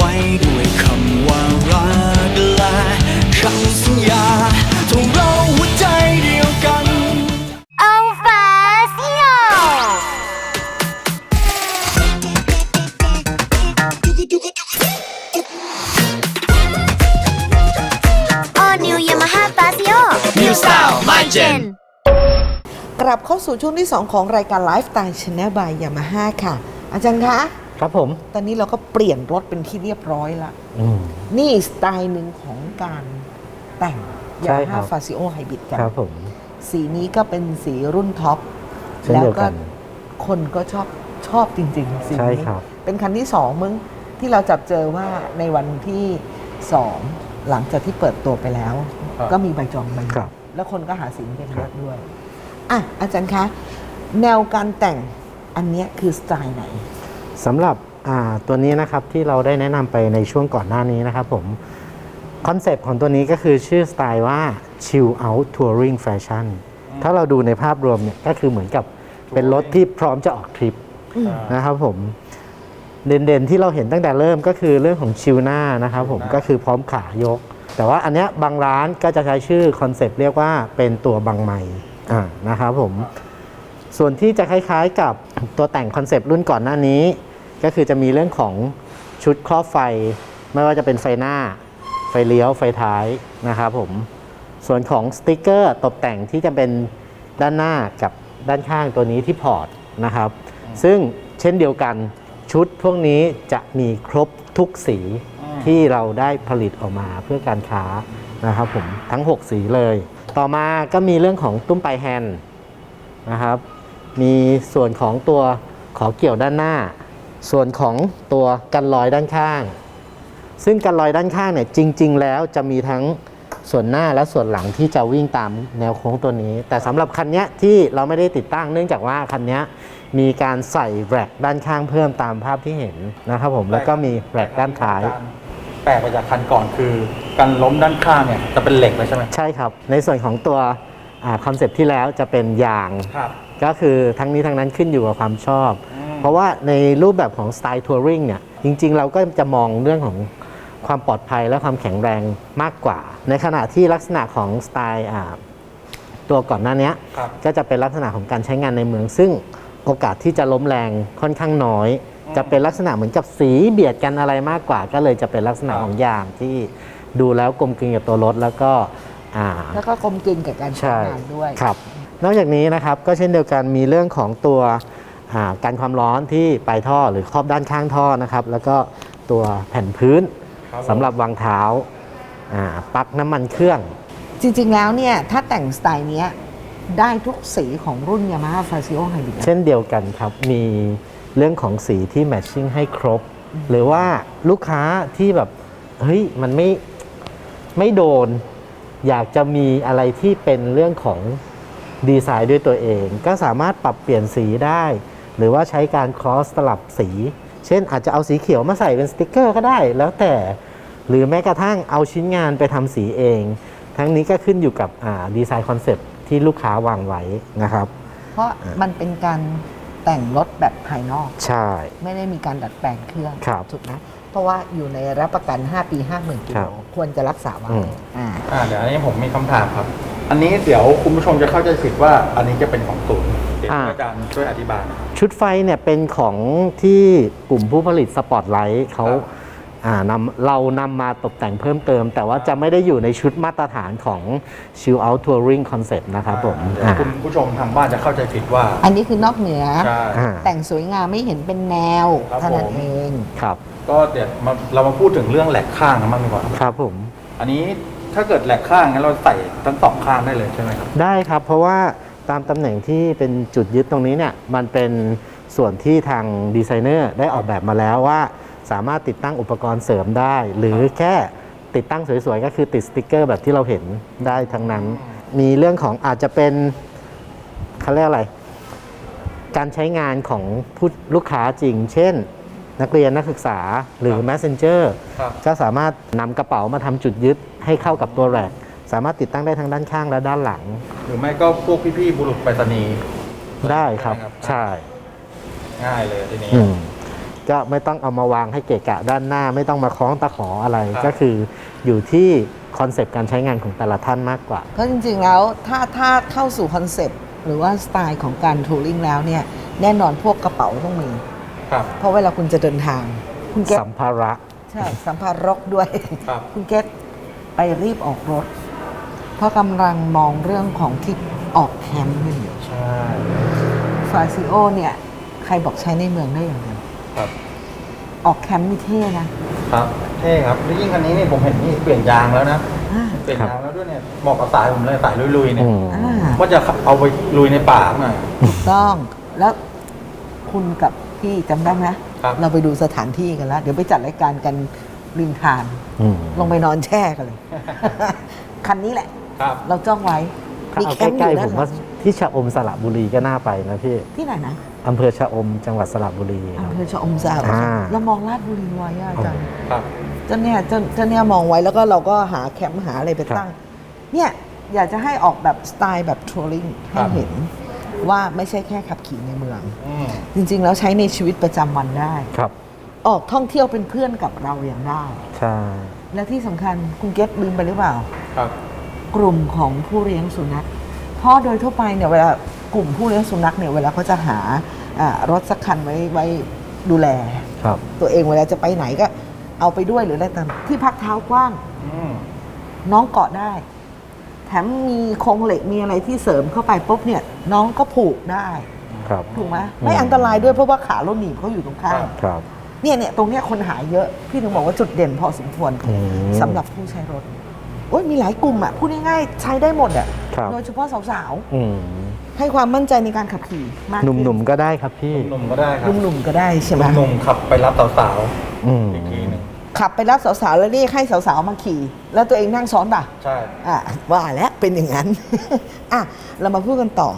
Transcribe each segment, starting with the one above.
ไว้ด้วยคำว่ารักและคำสัญญาทงเราหัวใจเดียวกันเอาฟ้าเสียว All New Yamaha Paseo New Style My Gen กลับเข้าสู่ช่วงที่ 2 ของรายการ Lifestyle Channel by Yamaha ค่ะ อาจารย์คะ ครับผมตอนนี้เราก็เปลี่ยนรถเป็นที่เรียบร้อยละอืม นี่สไตล์หนึ่งของการแต่งใช่ครั Yamaha บ f a s i o Hybrid กัน ครับผม สีนี้ก็เป็นสีรุ่นท็อป เช่นแล้วเดียวก็กันคนก็ชอบชอบจริงๆสีใช่นี้ครับ เป็นคันที่สองมึงที่เราจับเจอว่าในวันที่สองหลังจากที่เปิดตัวไปแล้ว ครับ ก็มีใบจองใบครับ แล้วคนก็หาสีนี้กันเยครัอะบด้วย อะ อาจารย์คะ แนวการแต่งอันเนี้ยคือสไตล์ไหน สำหรับอ่าตัวนี้นะครับที่เราได้แนะนำไปในช่วงก่อนหน้านี้นะครับผมคอนเซปต์ของตัวนี้ก็คือชื่อสไตล์ว่า chill out touring fashion ถ้าเราดูในภาพรวมเนี่ยก็คือเหมือนกับเป็นรถที่พร้อมจะออกทริปนะครับผมเด่นๆที่เราเห็นตั้งแต่เริ่มก็คือเรื่องของชิลหน้านะครับผมก็คือพร้อมขายก แต่ว่าอันเนี้ยบางร้านก็จะใช้ชื่อคอนเซปต์เรียกว่าเป็นตัวบังไมอ่านะครับผมส่วนที่จะคล้ายๆกับตัวแต่งคอนเซปต์รุ่นก่อนหน้านี้ ก็คือจะมีเรื่องของชุดครอบไฟ ไม่ว่าจะเป็นไฟหน้า ไฟเลี้ยวไฟท้ายนะครับผมส่วนของสติกเกอร์ตกแต่งที่จะเป็นด้านหน้ากับด้านข้างตัวนี้ที่พอร์ตนะครับ ซึ่งเช่นเดียวกันชุดพวกนี้จะมีครบทุกสีที่เราได้ผลิตออกมาเพื่อการค้านะครับผมทั้ง 6 สีเลย ต่อมาก็มีเรื่องของตุ้มปลายแฮนด์นะครับ มีส่วนของตัวขอเกี่ยวด้านหน้า ส่วนของตัวกันรอยด้านข้าง ซึ่งกันรอยด้านข้างเนี่ยจริง ๆ แล้วจะมีทั้งส่วนหน้าและส่วนหลังที่จะวิ่งตามแนวโค้งตัวนี้ แต่สำหรับคันเนี้ยที่เราไม่ได้ติดตั้งเนื่องจากว่าคันเนี้ยมีการใส่แร็กด้านข้างเพิ่มตามภาพที่เห็นนะครับผมแล้วก็มีแร็กด้านท้าย แปลกไปจากคันก่อนคือการล้มด้านข้างเนี่ยจะเป็นเหล็กเลยใช่ไหมใช่ครับ ในส่วนของตัวคอนเซปต์ที่แล้วจะเป็นยางครับก็คือทั้งนี้ทั้งนั้นขึ้นอยู่กับความชอบ เพราะว่าในรูปแบบของสไตล์ทัวริงเนี่ยจริง ๆ เราก็จะมองเรื่องของความปลอดภัยและความแข็งแรงมากกว่า ในขณะที่ลักษณะของสไตล์อ่าตัวก่อนหน้าเนี้ยครับก็จะเป็นลักษณะของการใช้งานในเมือง ซึ่งโอกาสที่จะล้มแรงค่อนข้างน้อย จะเป็นลักษณะเหมือนกับสีเบียดกันอะไรมากกว่า ก็เลยจะเป็นลักษณะของยางที่ดูแล้วกลมกลืนกับตัวรถแล้วก็อ่าแล้วก็กลมกลืนกับการใช้ใช่งานด้วยครับ นอกจากนี้นะครับก็เช่นเดียวกันมีเรื่องของตัวอ่า การความร้อนที่ปลายท่อหรือครอบด้านข้างท่อนะครับ แล้วก็ตัวแผ่นพื้นครับผมสำหรับวางเท้าอ่าปลั๊กน้ำมันเครื่อง จริงๆแล้วเนี่ย ถ้าแต่งสไตล์เนี้ยได้ทุกสีของรุ่น Yamaha f a s i o Hybrid นะเช่นเดียวกันครับ มีเรื่องของสีที่แมทชิ่งให้ครบ หรือว่าลูกค้าที่แบบ เฮ้ย มันไม่ไม่โดน อยากจะมีอะไรที่เป็นเรื่องของดีไซน์ด้วยตัวเอง ก็สามารถปรับเปลี่ยนสีได้ หรือว่าใช้การครอสสลับสี เช่นอาจจะเอาสีเขียวมาใส่เป็นสติกเกอร์ก็ได้ แล้วแต่ หรือแม้กระทั่งเอาชิ้นงานไปทำสีเอง ทั้งนี้ก็ขึ้นอยู่กับดีไซน์คอนเซปต์ที่ลูกค้าวางไว้นะครับ เพราะมันเป็นการแต่งรถแบบภายนอก ใช่ ไม่ได้มีการดัดแปลงเครื่องครับถูกไหมเพราะว่าอยู่ในรับประกัน 5 ปี 50,000กิครัโลบควรจะรักษาไว้อืมอ่าอ่าเดี๋ยวอันนี้ผมมีคำถามครับ อันนี้เดี๋ยวคุณผู้ชมจะเข้าใจผิดว่าอันนี้จะเป็นของศูนย์เดี๋ยวอาจารย์ช่วยอธิบายหน่อยชุดไฟเนี่ยเป็นของที่กลุ่มผู้ผลิตสปอตไลท์เขาครับ อ่านำเรานำมาตกแต่งเพิ่มเติม แต่ว่าจะไม่ได้อยู่ในชุดมาตรฐานของ Chill Out Touring Concept นะครับผมเดี๋ยวอ่าคุณผู้ชมทางบ้านจะเข้าใจผิดว่าอันนี้คือนอกเหนือ ใช่ อ่าแต่งสวยงามไม่เห็นเป็นแนวครับเท่านั้นผมเอง ครับ ก็เดี๋ยวมาเรามาพูดถึงเรื่องแหลกข้างกันบ้างดีกว่า ครับผม อันนี้ ถ้าเกิดแหลกข้างงั้นเราใส่ทั้งสองข้างได้เลยใช่ไหมครับ ได้ครับเพราะว่าตามตำแหน่งที่เป็นจุดยึดตรงนี้เนี่ยมันเป็นส่วนที่ทางดีไซเนอร์ได้ออกแบบมาแล้วว่า สามารถติดตั้งอุปกรณ์เสริมได้ หรือแค่ติดตั้งสวยๆ ก็คือติดสติกเกอร์แบบที่เราเห็นได้ทั้งนั้น มีเรื่องของอาจจะเป็นเขาเรียกอะไร การใช้งานของผู้ลูกค้าจริง เช่น นักเรียนนักศึกษาหรือครับ Messenger ครับก็สามารถนำกระเป๋ามาทำจุดยึดให้เข้ากับตัวแรกสามารถติดตั้งได้ทั้งด้านข้างและด้านหลัง หรือไม่ก็พวกพี่ๆบุรุษไปรษณีย์ได้ครับได้ครับใช่ ง่ายเลยทีนี้อืมก็ไม่ต้องเอามาวางให้เกะกะด้านหน้า ไม่ต้องมาคล้องตะขออะไรครับก็คืออยู่ที่คอนเซปต์การใช้งานของแต่ละท่านมากกว่าเพราะจริงๆแล้วถ้าถ้าเข้าสู่คอนเซปต์หรือว่าสไตล์ของการทัวริงแล้วเนี่ยแน่นอนพวกกระเป๋าต้องมี ครับเพราะเวลาคุณจะเดินทาง คุณเก็ตสัมภาระ ใช่สัมภาระด้วย ครับ คุณเก็ตไปรีบออกรถ เพราะกำลังมองเรื่องของที่ออกแคมป์กันอยู่ใช่ฟาซิโอเนี่ย ใครบอกใช้ในเมืองได้อย่างเดียวครับออกแคมป์นี่เท่นะครับเท่ครับแล้วยิ่งคันนี้นี่ผมเห็นนี่เปลี่ยนยางแล้วนะอ่าเปลี่ยนยางแล้วด้วยเนี่ยเหมาะกับสายผมเลยสายลุยๆเนี่ยอืม อ่า ว่าจะเอาไปลุยในป่าหน่อย ถูกต้องแล้วคุณกับ พี่จำได้ไหมครับ เราไปดูสถานที่กันแล้วเดี๋ยวไปจัดรายการกันริมทาน อืม ลงไปนอนแช่กันเลย คันนี้แหละ ครับ เราจ้องไว้ถ้ามีเอาแคมป์อใกล้ยู่ๆด้าผนมหลัว่างที่ชะอมสระบุรีก็น่าไปนะพี่ที่ไหนนะอำเภอชะอมจังหวัดสระบุรีคอำรับเภอชะอมสาวอ่าแล้วมองลาดบุรีไว้อะอาจารย์ ครับ เจ้าเนี่ยเจ้าเจ้าเนี่ยมองไว้แล้วก็เราก็หาแคมป์หาอะไรไปตั้ง เนี่ย อยากจะให้ออกแบบสไตล์แบบทัวริงให้เห็น ว่าไม่ใช่แค่ขับขี่ในเมือง อืม จริง ๆ แล้วใช้ในชีวิตประจำวันได้ ครับ ออกท่องเที่ยวเป็นเพื่อนกับเราอย่างได้ ใช่ และที่สำคัญคุณเก็ตลืมไปหรือเปล่า ครับ กลุ่มของผู้เลี้ยงสุนัข เพราะโดยทั่วไปเนี่ยเวลากลุ่มผู้เลี้ยงสุนัขเนี่ยเวลาเขาจะหาอ่ารถสักคันไว้ไว้ดูแล ครับ ตัวเองเวลาจะไปไหนก็เอาไปด้วยหรืออะไรต่างที่พักเท้ากว้าง อืม น้องเกาะได้ แถมมีโครงเหล็กมีอะไรที่เสริมเข้าไปปุ๊บเนี่ยน้องก็ผูกได้ครับ ถูกไหมไม่อันตรายด้วยเพราะว่าขาเราหนีบเขาอยู่ตรงข้างครับ เนี่ยเนี่ยตรงเนี้ยคนหายเยอะ พี่ถึงบอกว่าจุดเด่นพอสมควรอืมสำหรับผู้ใช้รถโอ้ยมีหลายกลุ่มอะพูดง่ายๆใช้ได้หมดอะครับ โดยเฉพาะสาวอืมๆ ให้ความมั่นใจในการขับขี่มากหนุ่มๆก็ได้ครับพี่หนุ่มๆก็ได้ครับหนุ่มๆก็ได้ใช่ไหม หนุ่มๆขับไปรับสาวอืมๆอีกทีหนึง ขับไปรับสาวๆแล้วเรียกให้สาวๆมาขี่ แล้วตัวเองนั่งซ้อนป่ะใช่อะว่าแล้วเป็นอย่างนั้น อะเรามาพูดกันต่อ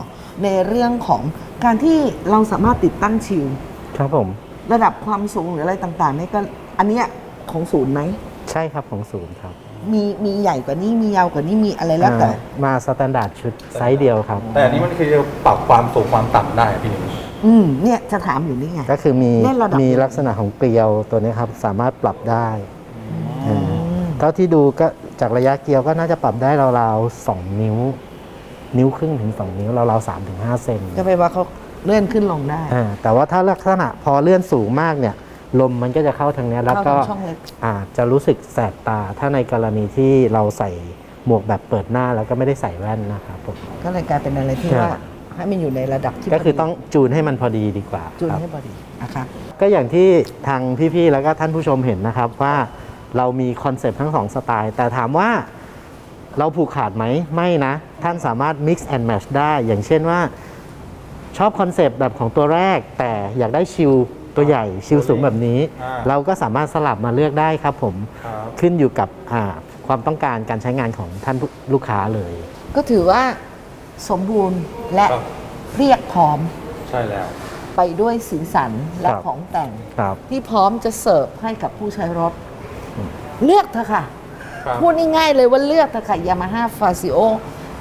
ในเรื่องของการที่เราสามารถติดตั้งชิลครับผม ระดับความสูงหรืออะไรต่างๆนี่ก็อันเนี้ยของศูนย์ไหมใช่ครับของศูนย์ครับ มีมีใหญ่กว่านี้มียาวกว่านี้มีอะไรแล้วแต่อ่ามาสแตนดาร์ดชุดไซส์เดียวครับ แต่อันนี้มันคือจะปรับความสูงความต่ำได้พี่หนึ่ง อืมเนี่ยจะถามอยู่นี่ไง ก็คือมีเล่นระดับ มีไหนลักษณะของเกลียวตัวนี้ครับสามารถปรับได้อือ่ามเท่าที่ดูก็จากระยะเกลียวก็น่าจะปรับได้ราวๆสองนิ้ว นิ้วครึ่งถึงสองนิ้วราวๆสามถึงห้าเซนก็ไปลว่าเขาเลื่อนขึ้นลงได้อ่าแต่ว่าถ้าลักษณะพอเลื่อนสูงมากเนี่ยลมมันก็จะเข้าทางเนี้ยแล้วก็เข้าทางช่องเล็กอาจจะรู้สึกแสบตาถ้าในกรณีที่เราใส่หมวกแบบเปิดหน้าแล้วก็ไม่ได้ใส่แว่นนะครับผม ก็เลยกลายเป็นอะไรที่ใช่ว่า ให้มันอยู่ในระดับที่ก็คือพดีต้องจูนให้มันพอดีดีกว่าจูนครับ ให้พอดีนะคะก็อย่างที่ทางพี่ๆ แล้วก็ท่านผู้ชมเห็นนะครับว่าเรามีคอนเซปต์ทั้งสองสไตล์ แต่ถามว่าเราผูกขาดไหมไม่นะ ท่านสามารถ mix and match ได้ อย่างเช่นว่า ชอบคอนเซปต์แบบของตัวแรก แต่อยากได้ชิลตัวใหญ่ชิลสูงแบบนี้ อ่า เราก็สามารถสลับมาเลือกได้ครับผมครับขึ้นอยู่กับอ่าความต้องการการใช้งานของท่านผู้ลูกค้าเลย ก็ถือว่า สมบูรณ์และครับ เรียกพร้อมใช่แล้ว ไปด้วยสีสันและครับ ของแต่ง ครับ ที่พร้อมจะเสิร์ฟให้กับผู้ใช้รถเลือกเถอะค่ะ ครับ พูดง่ายๆเลยว่าเลือกเถอะค่ะ Yamaha f a z i o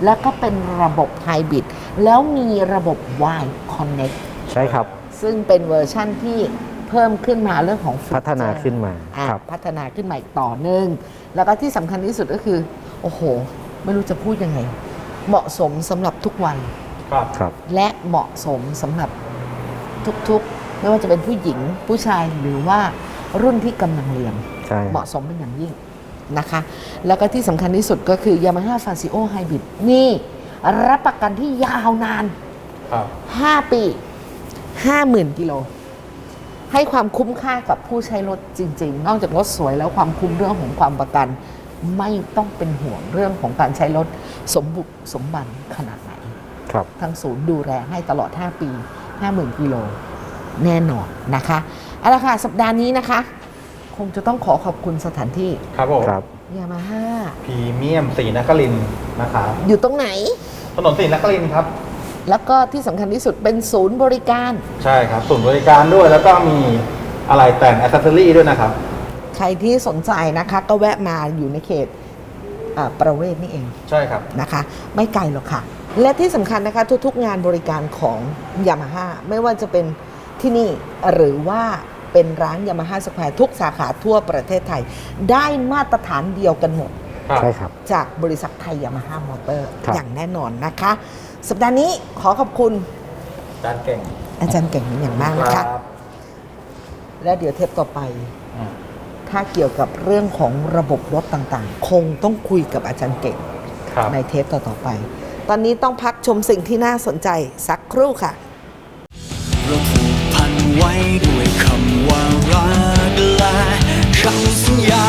แล้วก็เป็นระบบไฮบริดแล้วมีระบบ Y Connect ใช่ครับ ซึ่งเป็นเวอร์ชั่นที่เพิ่มขึ้นมาเรื่องของฟีเจอร์พัฒนาขึ้นมาอะครับ พัฒนาขึ้นมาอีกต่อหนึ่งแล้วก็ที่สำคัญที่สุดก็คือ โอ้โห ไม่รู้จะพูดยังไง เหมาะสมสำหรับทุกวัน ครับ ครับและเหมาะสมสำหรับทุกๆ ไม่ว่าจะเป็นผู้หญิงผู้ชายหรือว่ารุ่นที่กำลังเรียน ใช่เหมาะสมเป็นอย่างยิ่งนะคะ แล้วก็ที่สำคัญที่สุดก็คือ Yamaha f a z i o Hybrid นี่ รับประกันที่ยาวนาน ครับ 5 ปี 50,000 กิโล ให้ความคุ้มค่ากับผู้ใช้รถจริง ๆ นอกจากรถสวยแล้วความคุ้มเรื่องของความประกัน ไม่ต้องเป็นห่วงเรื่องของการใช้รถสมบุกสมบันขนาดไหนครับทางศูนย์ดูแลให้ตลอด 5 ปี 50,000กิโลแน่นอนนะคะเอาละค่ะ สัปดาห์นี้นะคะ คงจะต้องขอขอบคุณสถานที่ครับผมครับยามาฮ่าพรีเมียมสีนครินทร์นะครับ อยู่ตรงไหน ถนนสีนครินทร์ครับ แล้วก็ที่สำคัญที่สุดเป็นศูนย์บริการ ใช่ครับ ศูนย์บริการด้วยแล้วก็มีอะไรแต่งอ c เซสซอรี่ด้วยนะครับ ใครที่สนใจนะคะ ก็แวะมาอยู่ในเขตอ่าประเวศนี่เองใช่ครับนะคะ ไม่ไกลหรอกค่ะ และที่สำคัญนะคะทุกๆ งานบริการของยามาฮ่าไม่ว่าจะเป็นที่นี่หรือว่าเป็นร้านยามาฮ่าสแควร์ทุกสาขาทั่วประเทศไทย ได้มาตรฐานเดียวกันหมดครับใช่ครับ จากบริษัทไทยยามาฮ่ามอเตอร์ครับอย่างแน่นอนนะคะ สัปดาห์นี้ขอขอบคุณจานเก่ง อาจารย์เก่งเป็นอย่างมากนะคะ และเดี๋ยวเทปต่อไปอืม ถ้าเกี่ยวกับเรื่องของระบบรถต่างๆ คงต้องคุยกับอาจารย์เก่งครับ ในเทปต่อๆไป ตอนนี้ต้องพักชมสิ่งที่น่าสนใจสักครู่ค่ะ เราผูกพันไว้ด้วยคำว่ารักและคำสัญญา